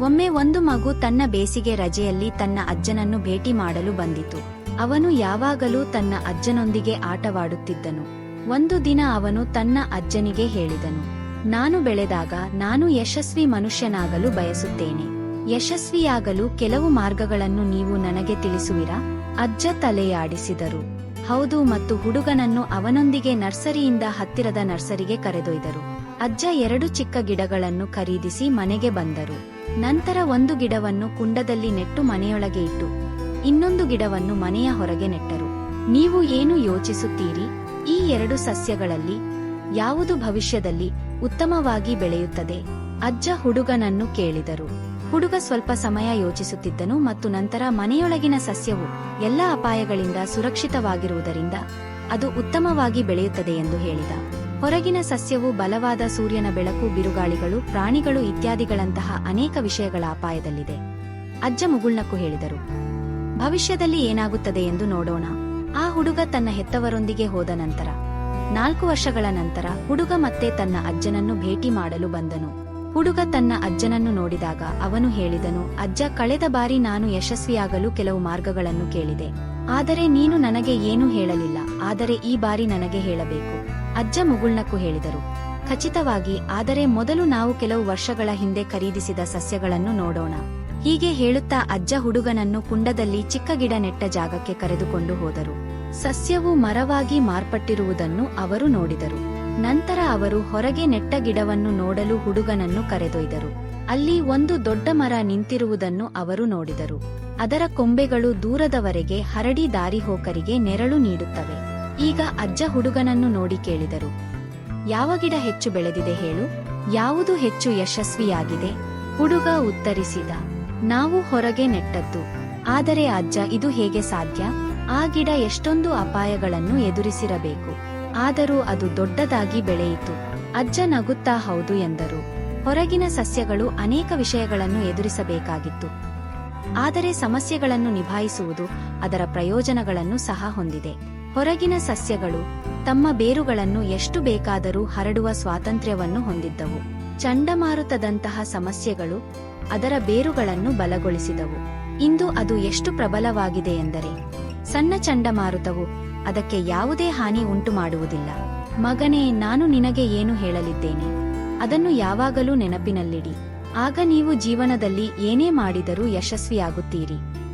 ಒಮ್ಮೆ ಒಂದು ಮಗು ತನ್ನ ಬೇಸಿಗೆ ರಜೆಯಲ್ಲಿ ತನ್ನ ಅಜ್ಜನನ್ನು ಭೇಟಿ ಮಾಡಲು ಬಂದಿತು. ಅವನು ಯಾವಾಗಲೂ ತನ್ನ ಅಜ್ಜನೊಂದಿಗೆ ಆಟವಾಡುತ್ತಿದ್ದನು. ಒಂದು ದಿನ ಅವನು ತನ್ನ ಅಜ್ಜನಿಗೆ ಹೇಳಿದನು, ನಾನು ಬೆಳೆದಾಗ ನಾನು ಯಶಸ್ವಿ ಮನುಷ್ಯನಾಗಲು ಬಯಸುತ್ತೇನೆ. ಯಶಸ್ವಿಯಾಗಲು ಕೆಲವು ಮಾರ್ಗಗಳನ್ನು ನೀವು ನನಗೆ ತಿಳಿಸುವಿರಾ? ಅಜ್ಜ ತಲೆಯಾಡಿಸಿದರು. ಹೌದು ಮತ್ತು ಹುಡುಗನನ್ನು ಅವನೊಂದಿಗೆ ನರ್ಸರಿಯಿಂದ ಹತ್ತಿರದ ನರ್ಸರಿಗೆ ಕರೆದೊಯ್ದರು. ಅಜ್ಜ ಎರಡು ಚಿಕ್ಕ ಗಿಡಗಳನ್ನು ಖರೀದಿಸಿ ಮನೆಗೆ ಬಂದರು. ನಂತರ ಒಂದು ಗಿಡವನ್ನು ಕುಂಡದಲ್ಲಿ ನೆಟ್ಟು ಮನೆಯೊಳಗೆ ಇಟ್ಟು, ಇನ್ನೊಂದು ಗಿಡವನ್ನು ಮನೆಯ ಹೊರಗೆ ನೆಟ್ಟರು. ನೀವು ಏನು ಯೋಚಿಸುತ್ತೀರಿ? ಈ ಎರಡು ಸಸ್ಯಗಳಲ್ಲಿ ಯಾವುದು ಭವಿಷ್ಯದಲ್ಲಿ ಉತ್ತಮವಾಗಿ ಬೆಳೆಯುತ್ತದೆ? ಅಜ್ಜ ಹುಡುಗನನ್ನು ಕೇಳಿದರು. ಹುಡುಗ ಸ್ವಲ್ಪ ಸಮಯ ಯೋಚಿಸುತ್ತಿದ್ದನು ಮತ್ತು ನಂತರ ಮನೆಯೊಳಗಿನ ಸಸ್ಯವು ಎಲ್ಲ ಅಪಾಯಗಳಿಂದ ಸುರಕ್ಷಿತವಾಗಿರುವುದರಿಂದ ಅದು ಉತ್ತಮವಾಗಿ ಬೆಳೆಯುತ್ತದೆ ಎಂದು ಹೇಳಿದ. ಹೊರಗಿನ ಸಸ್ಯವು ಬಲವಾದ ಸೂರ್ಯನ ಬೆಳಕು, ಬಿರುಗಾಳಿಗಳು, ಪ್ರಾಣಿಗಳು ಇತ್ಯಾದಿಗಳಂತಹ ಅನೇಕ ವಿಷಯಗಳ ಅಪಾಯದಲ್ಲಿದೆ. ಅಜ್ಜ ಮುಗುಳ್ನಕ್ಕು ಹೇಳಿದರು. ಭವಿಷ್ಯದಲ್ಲಿ ಏನಾಗುತ್ತದೆ ಎಂದು ನೋಡೋಣ. ಆ ಹುಡುಗ ತನ್ನ ಹೆತ್ತವರೊಂದಿಗೆ ಹೋದ ನಂತರ, ನಾಲ್ಕು ವರ್ಷಗಳ ನಂತರ ಹುಡುಗ ಮತ್ತೆ ತನ್ನ ಅಜ್ಜನನ್ನು ಭೇಟಿ ಮಾಡಲು ಬಂದನು. ಹುಡುಗ ತನ್ನ ಅಜ್ಜನನ್ನು ನೋಡಿದಾಗ ಅವನು ಹೇಳಿದನು, ಅಜ್ಜ, ಕಳೆದ ಬಾರಿ ನಾನು ಯಶಸ್ವಿಯಾಗಲು ಕೆಲವು ಮಾರ್ಗಗಳನ್ನು ಕೇಳಿದೆ. ಆದರೆ ನೀನು ನನಗೆ ಏನೂ ಹೇಳಲಿಲ್ಲ. ಆದರೆ ಈ ಬಾರಿ ನನಗೆ ಹೇಳಬೇಕು. ಅಜ್ಜ ಮುಗುಳ್ನಕ್ಕು ಹೇಳಿದರು. ಖಚಿತವಾಗಿ, ಆದರೆ ಮೊದಲು ನಾವು ಕೆಲವು ವರ್ಷಗಳ ಹಿಂದೆ ಖರೀದಿಸಿದ ಸಸ್ಯಗಳನ್ನು ನೋಡೋಣ. ಹೀಗೆ ಹೇಳುತ್ತಾ ಅಜ್ಜ ಹುಡುಗನನ್ನು ಕುಂಡದಲ್ಲಿ ಚಿಕ್ಕ ಗಿಡ ನೆಟ್ಟ ಜಾಗಕ್ಕೆ ಕರೆದುಕೊಂಡು ಹೋದರು. ಸಸ್ಯವು ಮರವಾಗಿ ಮಾರ್ಪಟ್ಟಿರುವುದನ್ನು ಅವರು ನೋಡಿದರು. ನಂತರ ಅವರು ಹೊರಗೆ ನೆಟ್ಟ ಗಿಡವನ್ನು ನೋಡಲು ಹುಡುಗನನ್ನು ಕರೆದೊಯ್ದರು. ಅಲ್ಲಿ ಒಂದು ದೊಡ್ಡ ಮರ ನಿಂತಿರುವುದನ್ನು ಅವರು ನೋಡಿದರು. ಅದರ ಕೊಂಬೆಗಳು ದೂರದವರೆಗೆ ಹರಡಿ ದಾರಿಹೋಕರಿಗೆ ನೆರಳು ನೀಡುತ್ತವೆ. ಈಗ ಅಜ್ಜ ಹುಡುಗನನ್ನು ನೋಡಿ ಕೇಳಿದರು. ಯಾವ ಗಿಡ ಹೆಚ್ಚು ಬೆಳೆದಿದೆ ಹೇಳು. ಯಾವುದು ಹೆಚ್ಚು ಯಶಸ್ವಿಯಾಗಿದೆ? ಹುಡುಗ ಉತ್ತರಿಸಿದ. ನಾವು ಹೊರಗೆ ನೆಟ್ಟದ್ದು. ಆದರೆ ಅಜ್ಜ, ಇದು ಹೇಗೆ ಸಾಧ್ಯ? ಆ ಗಿಡ ಎಷ್ಟೊಂದು ಅಪಾಯಗಳನ್ನು ಎದುರಿಸಿರಬೇಕು. ಆದರೂ ಅದು ದೊಡ್ಡದಾಗಿ ಬೆಳೆಯಿತು. ಅಜ್ಜ ನಗುತ್ತಾ ಹೌದು ಎಂದರು. ಹೊರಗಿನ ಸಸ್ಯಗಳು ಅನೇಕ ವಿಷಯಗಳನ್ನು ಎದುರಿಸಬೇಕಾಗಿತ್ತು. ಆದರೆ ಸಮಸ್ಯೆಗಳನ್ನು ನಿಭಾಯಿಸುವುದು ಅದರ ಪ್ರಯೋಜನಗಳನ್ನು ಸಹ ಹೊಂದಿದೆ. ಹೊರಗಿನ ಸಸ್ಯಗಳು ತಮ್ಮ ಬೇರುಗಳನ್ನು ಎಷ್ಟು ಬೇಕಾದರೂ ಹರಡುವ ಸ್ವಾತಂತ್ರ್ಯವನ್ನು ಹೊಂದಿದ್ದವು. ಚಂಡಮಾರುತದಂತಹ ಸಮಸ್ಯೆಗಳು ಅದರ ಬೇರುಗಳನ್ನು ಬಲಗೊಳಿಸಿದವು. ಇಂದು ಅದು ಎಷ್ಟು ಪ್ರಬಲವಾಗಿದೆ ಎಂದರೆ, ಸಣ್ಣ ಚಂಡಮಾರುತವು ಅದಕ್ಕೆ ಯಾವುದೇ ಹಾನಿ ಉಂಟು ಮಾಡುವುದಿಲ್ಲ ಮಗನೇ, ನಾನು ನಿನಗೆ ಏನು ಹೇಳಲಿದ್ದೇನೆ? ಅದನ್ನು ಯಾವಾಗಲೂ ನೆನಪಿನಲ್ಲಿಡಿ. ಆಗ ನೀವು ಜೀವನದಲ್ಲಿ ಏನೇ ಮಾಡಿದರೂ ಯಶಸ್ವಿಯಾಗುತ್ತೀರಿ.